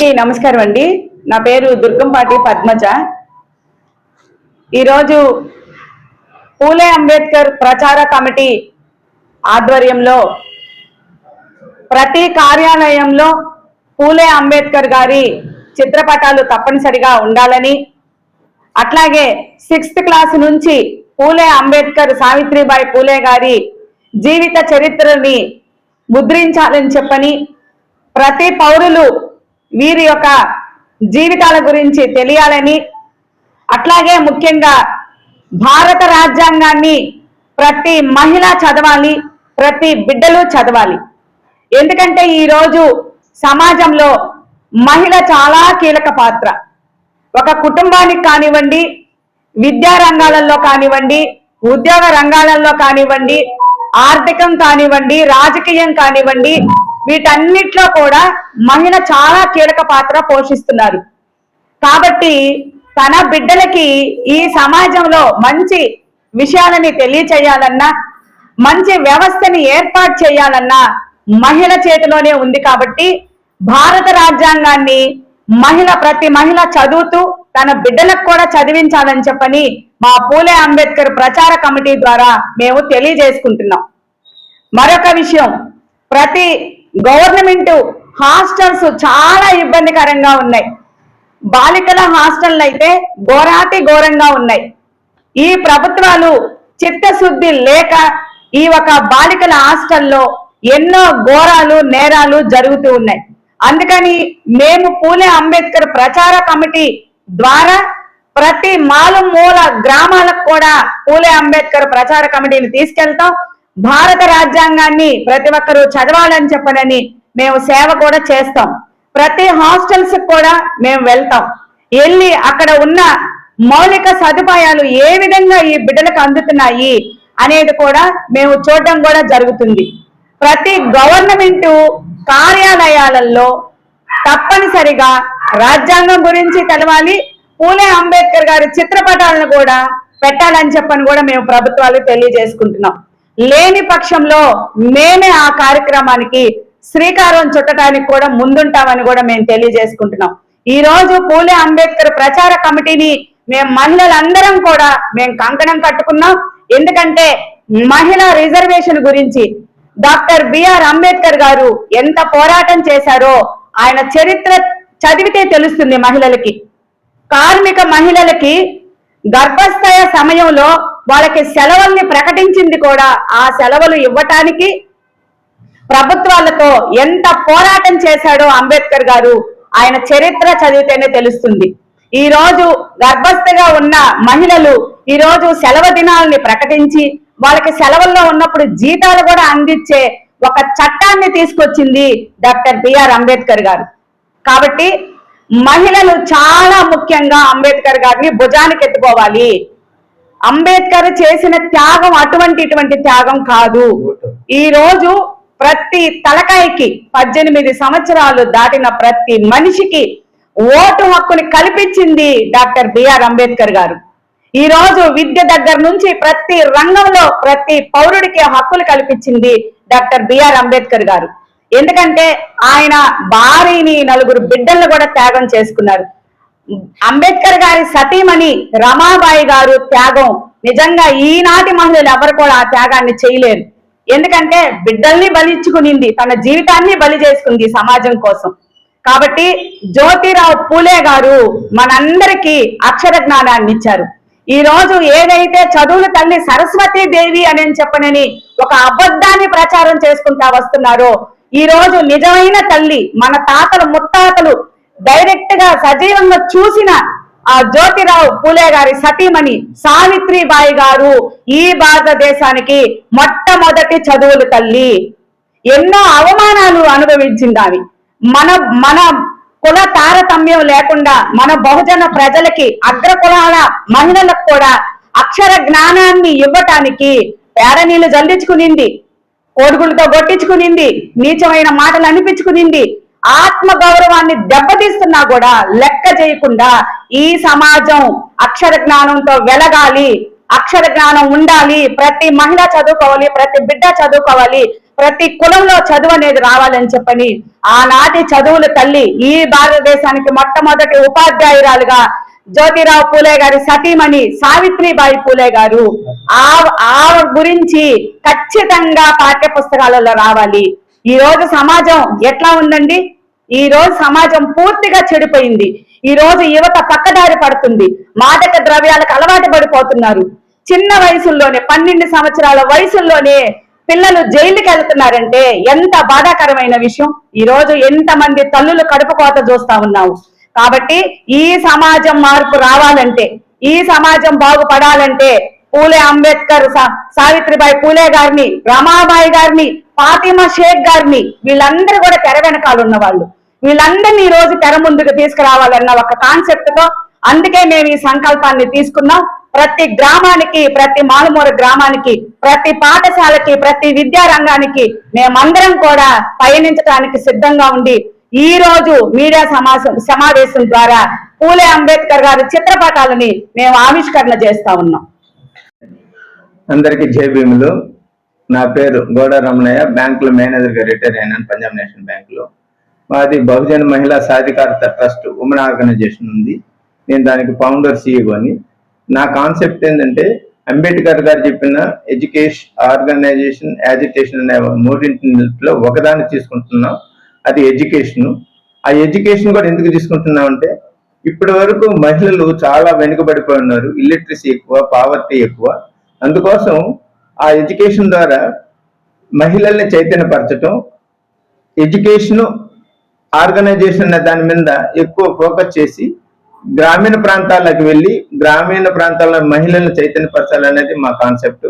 అందరికీ నమస్కారం అండి. నా పేరు దుర్గంపాటి పద్మజ. ఈరోజు పూలే అంబేద్కర్ ప్రచార కమిటీ ఆధ్వర్యంలో ప్రతి కార్యాలయంలో పూలే అంబేద్కర్ గారి చిత్రపటాలు తప్పనిసరిగా ఉండాలని అట్లాగే సిక్స్త్ క్లాస్ నుంచి పూలే అంబేద్కర్ సావిత్రిబాయి పూలే గారి జీవిత చరిత్రని ముద్రించాలని చెప్పని ప్రతి పౌరులు వీరి యొక్క జీవితాల గురించి తెలియాలని అట్లాగే ముఖ్యంగా భారత రాజ్యాంగాన్ని ప్రతి మహిళ చదవాలి ప్రతి బిడ్డలు చదవాలి. ఎందుకంటే ఈరోజు సమాజంలో మహిళ చాలా కీలక పాత్ర. ఒక కుటుంబానికి కానివ్వండి విద్యా రంగాలలో కానివ్వండి ఉద్యోగ రంగాలలో కానివ్వండి ఆర్థికం కానివ్వండి రాజకీయం కానివ్వండి వీటన్నిటిలో కూడా మహిళ చాలా కీలక పాత్ర పోషిస్తున్నారు. కాబట్టి తన బిడ్డలకి ఈ సమాజంలో మంచి విషయాలని తెలియచేయాలన్నా మంచి వ్యవస్థని ఏర్పాటు చేయాలన్నా మహిళ చేతిలోనే ఉంది కాబట్టి భారత రాజ్యాంగాన్ని మహిళ ప్రతి మహిళ చదువుతూ తన బిడ్డలకు కూడా చదివించాలని చెప్పని మా పూలే అంబేద్కర్ ప్రచార కమిటీ ద్వారా మేము తెలియజేసుకుంటున్నాం. మరొక విషయం ప్రతి గవర్నమెంట్ హాస్టల్స్ చాలా ఇబ్బందికరంగా ఉన్నాయి. బాలికల హాస్టల్ అయితే ఘోరాతి ఘోరంగా ఉన్నాయి. ఈ ప్రభుత్వాలు చిత్తశుద్ధి లేక ఈ ఒక బాలికల హాస్టల్లో ఎన్నో ఘోరాలు నేరాలు జరుగుతూ ఉన్నాయి. అందుకని మేము పూలే అంబేద్కర్ ప్రచార కమిటీ ద్వారా ప్రతి మాలుమూల గ్రామాలకు కూడా పూలే అంబేద్కర్ ప్రచార కమిటీని తీసుకెళ్తాం. భారత రాజ్యాంగాన్ని ప్రతి ఒక్కరూ చదవాలని చెప్పనని మేము సేవ కూడా చేస్తాం. ప్రతి హాస్టల్స్ కూడా మేము వెళ్తాం. వెళ్ళి అక్కడ ఉన్న మౌలిక సదుపాయాలు ఏ విధంగా ఈ బిడ్డలకు అందుతున్నాయి అనేది కూడా మేము చూడడం కూడా జరుగుతుంది. ప్రతి గవర్నమెంట్ కార్యాలయాలలో తప్పనిసరిగా రాజ్యాంగం గురించి తెలవాలి పూలే అంబేద్కర్ గారి చిత్రపటాలను కూడా పెట్టాలని చెప్పని కూడా మేము ప్రభుత్వాలు తెలియజేసుకుంటున్నాం. లేని పక్షంలో మేమే ఆ కార్యక్రమానికి శ్రీకారం చుట్టడానికి కూడా ముందుంటామని కూడా మేము తెలియజేసుకుంటున్నాం. ఈ రోజు పూలే అంబేద్కర్ ప్రచార కమిటీని మేము మహిళలందరం కూడా మేము కంకణం కట్టుకున్నాం. ఎందుకంటే మహిళా రిజర్వేషన్ గురించి డాక్టర్ బిఆర్ అంబేద్కర్ గారు ఎంత పోరాటం చేశారో ఆయన చరిత్ర చదివితే తెలుస్తుంది మహిళలకి. కార్మిక మహిళలకి గర్భస్థయ సమయంలో వాళ్ళకి సెలవుల్ని ప్రకటించింది కూడా ఆ సెలవులు ఇవ్వటానికి ప్రభుత్వాలతో ఎంత పోరాటం చేశాడో అంబేద్కర్ గారు ఆయన చరిత్ర చదివితేనే తెలుస్తుంది. ఈ రోజు గర్భస్థగా ఉన్న మహిళలు ఈ రోజు సెలవు దినాలని ప్రకటించి వాళ్ళకి సెలవుల్లో ఉన్నప్పుడు జీతాలు కూడా అందించే ఒక చట్టాన్ని తీసుకొచ్చింది డాక్టర్ బిఆర్ అంబేద్కర్ గారు. కాబట్టి మహిళలు చాలా ముఖ్యంగా అంబేద్కర్ గారిని భుజానికి ఎత్తుకోవాలి. అంబేద్కర్ చేసిన త్యాగం అటువంటి ఇటువంటి త్యాగం కాదు. ఈ రోజు ప్రతి తలకాయకి పద్దెనిమిది సంవత్సరాలు దాటిన ప్రతి మనిషికి ఓటు హక్కుని కల్పించింది డాక్టర్ బిఆర్ అంబేద్కర్ గారు. ఈ రోజు విద్య దగ్గర నుంచి ప్రతి రంగంలో ప్రతి పౌరుడికి హక్కులు కల్పించింది డాక్టర్ బిఆర్ అంబేద్కర్ గారు. ఎందుకంటే ఆయన భార్యని నలుగురు బిడ్డలను కూడా త్యాగం చేసుకున్నారు. అంబేద్కర్ గారి సతీమణి రమాబాయి గారు త్యాగం. నిజంగా ఈనాటి మహిళలు ఎవరు కూడా ఆ త్యాగాన్ని చేయలేరు. ఎందుకంటే బిడ్డల్ని బలిచ్చుకునింది తన జీవితాన్ని బలి చేసుకుంది సమాజం కోసం. కాబట్టి జ్యోతిరావు పూలే గారు మనందరికీ అక్షర జ్ఞానాన్ని ఇచ్చారు. ఈ రోజు ఏదైతే చదువుల తల్లి సరస్వతీ దేవి అని చెప్పనని ఒక అబద్ధాన్ని ప్రచారం చేసుకుంటా వస్తున్నారో ఈ రోజు నిజమైన తల్లి మన తాతలు ముత్తాతలు డైరెక్ట్గా సజీవంగా చూసిన ఆ జ్యోతిరావు పూలే గారి సతీమణి సావిత్రిబాయి గారు ఈ భారతదేశానికి మొట్టమొదటి చదువులు తల్లి. ఎన్నో అవమానాలు అనుభవించింది ఆమె మన మన కుల తారతమ్యం లేకుండా మన బహుజన ప్రజలకి అగ్ర కులాల మహిళలకు కూడా అక్షర జ్ఞానాన్ని ఇవ్వటానికి పేడ జల్లించుకునింది. కోడుగులతో కొట్టించుకునింది. నీచమైన మాటలు అనిపించుకునింది. ఆత్మ గౌరవాన్ని దెబ్బతీస్తున్నా కూడా లెక్క చేయకుండా ఈ సమాజం అక్షర జ్ఞానంతో వెలగాలి అక్షర జ్ఞానం ఉండాలి ప్రతి మహిళ చదువుకోవాలి ప్రతి బిడ్డ చదువుకోవాలి ప్రతి కులంలో చదువు అనేది రావాలని చెప్పని ఆనాటి చదువుల తల్లి ఈ భారతదేశానికి మొట్టమొదటి ఉపాధ్యాయురాలుగా జ్యోతిరావు పూలే గారి సతీమణి సావిత్రిబాయి పూలే గారు ఆ గురించి ఖచ్చితంగా పాఠ్య పుస్తకాలలో రావాలి. ఈ రోజు సమాజం ఎట్లా ఉందండి? ఈ రోజు సమాజం పూర్తిగా చెడిపోయింది. ఈ రోజు యువత పక్కదారి పడుతుంది. మాదక ద్రవ్యాలకు అలవాటు పడిపోతున్నారు. చిన్న వయసుల్లోనే పన్నెండు సంవత్సరాల వయసుల్లోనే పిల్లలు జైలుకి వెళ్తున్నారంటే ఎంత బాధాకరమైన విషయం. ఈ రోజు ఎంత మంది తల్లులు కడుపు కోత చూస్తా ఉన్నావు. కాబట్టి ఈ సమాజం మార్పు రావాలంటే ఈ సమాజం బాగుపడాలంటే పూలే అంబేద్కర్ సా- సావిత్రిబాయి పూలే గారిని రమాబాయి గారిని ఫాతిమా షేక్ గారిని వీళ్ళందరూ కూడా తెర వెనకాల వాళ్ళు వీళ్ళందరినీ ఈ రోజు తెర ముందుకు తీసుకురావాలన్న ఒక కాన్సెప్ట్తో అందుకే మేము ఈ సంకల్పాన్ని తీసుకున్నాం. ప్రతి గ్రామానికి ప్రతి మారుమూల గ్రామానికి ప్రతి పాఠశాలకి ప్రతి విద్యారంగానికి మేమందరం కూడా పయనించడానికి సిద్ధంగా ఉండి ఈ రోజు మీడియా సమాసం సమావేశం ద్వారా పూలే అంబేద్కర్ గారి చిత్రపటాలని మేము ఆవిష్కరణ చేస్తా ఉన్నాం. అందరికీ జై భీములు. నా పేరు గోడ రమణయ్య. బ్యాంకులో మేనేజర్గా రిటైర్ అయినాను పంజాబ్ నేషనల్ బ్యాంకులో. మాది బహుజన మహిళా సాధికారత ట్రస్ట్ ఉమెన్ ఆర్గనైజేషన్ ఉంది. నేను దానికి ఫౌండర్ సీఈఓ అని నా. కాన్సెప్ట్ ఏంటంటే అంబేద్కర్ గారు చెప్పిన ఎడ్యుకేషన్ ఆర్గనైజేషన్ యాజిటేషన్ అనే మూడింటిలో ఒకదాన్ని తీసుకుంటున్నాం. అది ఎడ్యుకేషన్. ఆ ఎడ్యుకేషన్ కూడా ఎందుకు తీసుకుంటున్నాం అంటే ఇప్పటి వరకు మహిళలు చాలా వెనుకబడిపోయి ఉన్నారు. ఇల్లిటరసీ ఎక్కువ పావర్టీ ఎక్కువ. అందుకోసం ఆ ఎడ్యుకేషన్ ద్వారా మహిళల్ని చైతన్యపరచటం ఎడ్యుకేషన్ ఆర్గనైజేషన్ దాని మీద ఎక్కువ ఫోకస్ చేసి గ్రామీణ ప్రాంతాలకు వెళ్ళి గ్రామీణ ప్రాంతాల్లో మహిళలను చైతన్యపరచాలనేది మా కాన్సెప్ట్.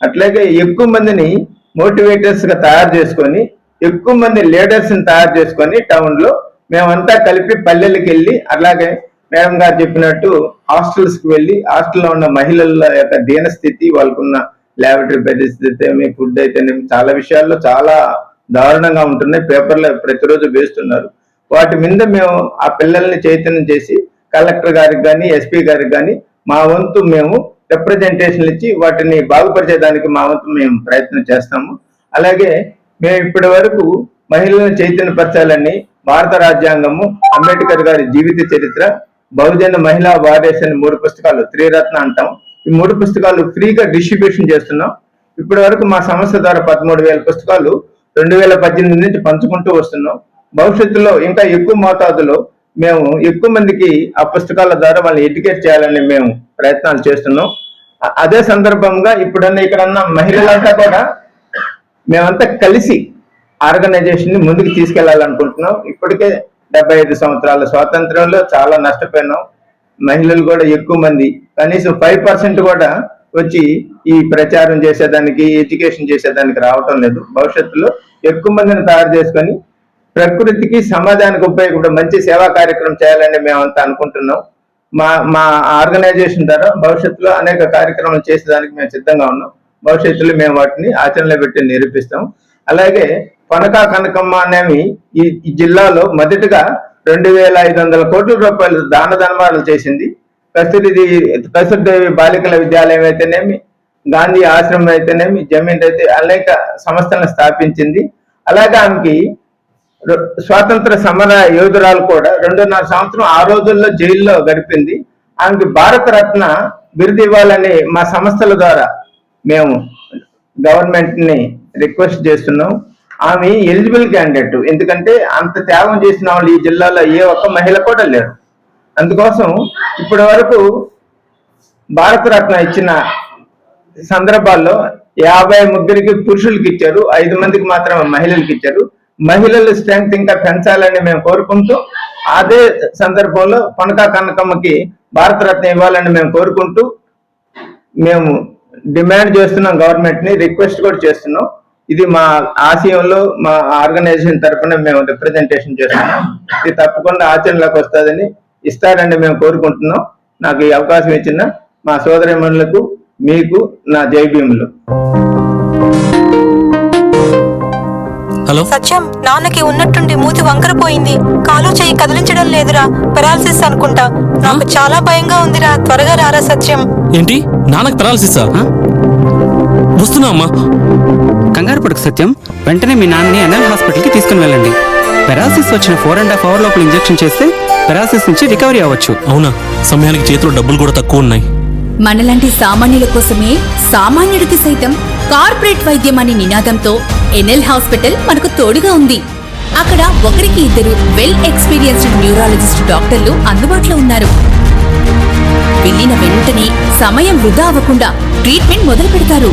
అట్లాగే ఎక్కువ మందిని మోటివేటర్స్గా తయారు చేసుకొని ఎక్కువ మంది లీడర్స్ని తయారు చేసుకొని టౌన్లో మేమంతా కలిపి పల్లెలకు వెళ్ళి అలాగే మేడం గారు చెప్పినట్టు హాస్టల్స్కి వెళ్ళి హాస్టల్లో ఉన్న మహిళల యొక్క దీన స్థితి వాళ్ళకున్న ల్యాబరేటరీ పరిస్థితి ఏమి ఫుడ్ అయితేనేమి చాలా విషయాల్లో చాలా దారుణంగా ఉంటున్నాయి. పేపర్లో ప్రతిరోజు వేస్తున్నారు. వాటి మీద మేము ఆ పిల్లల్ని చైతన్యం చేసి కలెక్టర్ గారికి కానీ ఎస్పీ గారికి కానీ మా వంతు మేము రిప్రజెంటేషన్లు ఇచ్చి వాటిని బాగుపరిచేదానికి మా వంతు మేము ప్రయత్నం చేస్తాము. అలాగే మేము ఇప్పటి వరకు మహిళలను చైతన్యపరచాలని భారత రాజ్యాంగము అంబేద్కర్ గారి జీవిత చరిత్ర బహుజన మహిళా వారియర్స్ అనే మూడు పుస్తకాలు త్రిరత్న అంటాం. ఈ మూడు పుస్తకాలు ఫ్రీగా డిస్ట్రిబ్యూషన్ చేస్తున్నాం. ఇప్పటి వరకు మా సంస్థ ద్వారా పదమూడు వేల పుస్తకాలు రెండు వేల పద్దెనిమిది నుంచి పంచుకుంటూ వస్తున్నాం. భవిష్యత్తులో ఇంకా ఎక్కువ మోతాదులో మేము ఎక్కువ మందికి ఆ పుస్తకాల ద్వారా వాళ్ళని ఎడ్యుకేట్ చేయాలని మేము ప్రయత్నాలు చేస్తున్నాం. అదే సందర్భంగా ఇప్పుడన్నా ఇక్కడన్న మహిళలంతా కూడా మేమంతా కలిసి ఆర్గనైజేషన్ని ముందుకు తీసుకెళ్ళాలనుకుంటున్నాం. ఇప్పటికే డెబ్బై ఐదు సంవత్సరాల స్వాతంత్రంలో చాలా నష్టపోయినాం. మహిళలు కూడా ఎక్కువ మంది కనీసం ఫైవ్ పర్సెంట్ కూడా వచ్చి ఈ ప్రచారం చేసేదానికి ఎడ్యుకేషన్ చేసేదానికి రావటం లేదు. భవిష్యత్తులో ఎక్కువ మందిని తయారు చేసుకొని ప్రకృతికి సమాజానికి ఉపయోగపడే మంచి సేవా కార్యక్రమం చేయాలని మేమంతా అనుకుంటున్నాం. మా మా ఆర్గనైజేషన్ ద్వారా భవిష్యత్తులో అనేక కార్యక్రమాలు చేసేదానికి మేము సిద్ధంగా ఉన్నాం. భవిష్యత్తులో మేము వాటిని ఆచరణలో పెట్టి నిరూపిస్తాం. అలాగే పనక కనకమ్మ అనేవి ఈ ఈ జిల్లాలో మొదటగా రెండు వేల ఐదు వందల కోట్ల రూపాయలు దాన ధర్మాలు చేసింది. కస్తూరిది ప్రస్తుత బాలికల విద్యాలయం అయితేనేమి గాంధీ ఆశ్రమం అయితేనేమి జమీన్ అయితే అనేక సంస్థలను స్థాపించింది. అలాగే ఆమెకి స్వాతంత్ర సమర యోధురాలు కూడా రెండున్నర సంవత్సరం ఆ రోజుల్లో జైల్లో గడిపింది. ఆమెకి భారత రత్న బిరుదు ఇవ్వాలని మా సంస్థల ద్వారా మేము గవర్నమెంట్ని రిక్వెస్ట్ చేస్తున్నాం. ఆమె ఎలిజిబుల్ క్యాండిడేట్. ఎందుకంటే అంత త్యాగం చేసిన వాళ్ళు ఈ జిల్లాలో ఏ ఒక్క మహిళ కూడా లేరు. అందుకోసం ఇప్పటి వరకు భారతరత్న ఇచ్చిన సందర్భాల్లో యాభై ముగ్గురికి పురుషులకి ఇచ్చారు ఐదు మందికి మాత్రమే మహిళలకి ఇచ్చారు. మహిళల స్ట్రెంగ్త్ ఇంకా పెంచాలని మేము కోరుకుంటూ అదే సందర్భంలో పనకా కనకమ్మకి భారతరత్న ఇవ్వాలని మేము కోరుకుంటూ మేము డిమాండ్ చేస్తున్నాం గవర్నమెంట్ని రిక్వెస్ట్ కూడా చేస్తున్నాం. ఇది మా ఆశయంలో మా ఆర్గనైజేషన్ తరఫున మేము రిప్రజెంటేషన్ చేస్తున్నాం. ఇది తప్పకుండా ఆచరణలోకి వస్తుందని ఇస్తారని మేము కోరుకుంటున్నాం. నాకు ఈ అవకాశం ఇచ్చిన మా సోదరిమణులకు మీకు నా జై భీములు. హలో? సత్యం నాన్నకి ఉన్నట్టుండి మూతి వంకరపోయింది కాలు చెయ్యి కదిలించడం లేదురా పెరాలసిస్ అనుకుంటా. నాకు చాలా భయంగా ఉందిరా త్వరగా రారా సత్యం. ఏంటి? నాన్నకు పెరాలసిస్సా వస్తున్నా అమ్మా. కంగారు పడకు సత్యం. వెంటనే మీ నాన్నని ఎన్ఎల్ హాస్పిటల్కి తీసుకుని వెళ్ళండి. పెరాసిస్ వచ్చిన ఫోర్ అండ్ హాఫ్ అవర్ లోపల ఇంజెక్షన్ చేస్తే పెరాసిస్ నుంచి రికవరీ అవ్వచ్చు. అవునా? సమయానికి చేతిలో డబ్బులు కూడా తక్కువ ఉన్నాయి. మనలాంటి సామాన్యుల కోసమే సామాన్యుడికి సైతం కార్పొరేట్ వైద్యం అనే నినాదంతో ఎన్ఎల్ హాస్పిటల్ మనకు తోడుగా ఉంది. అక్కడ ఒకరికి ఇద్దరు వెల్ ఎక్స్పీరియన్స్డ్ న్యూరాలజిస్ట్ డాక్టర్లు అందుబాటులో ఉన్నారు. వెళ్ళిన వెంటనే సమయం వృధా అవ్వకుండా ట్రీట్మెంట్ మొదలు పెడతారు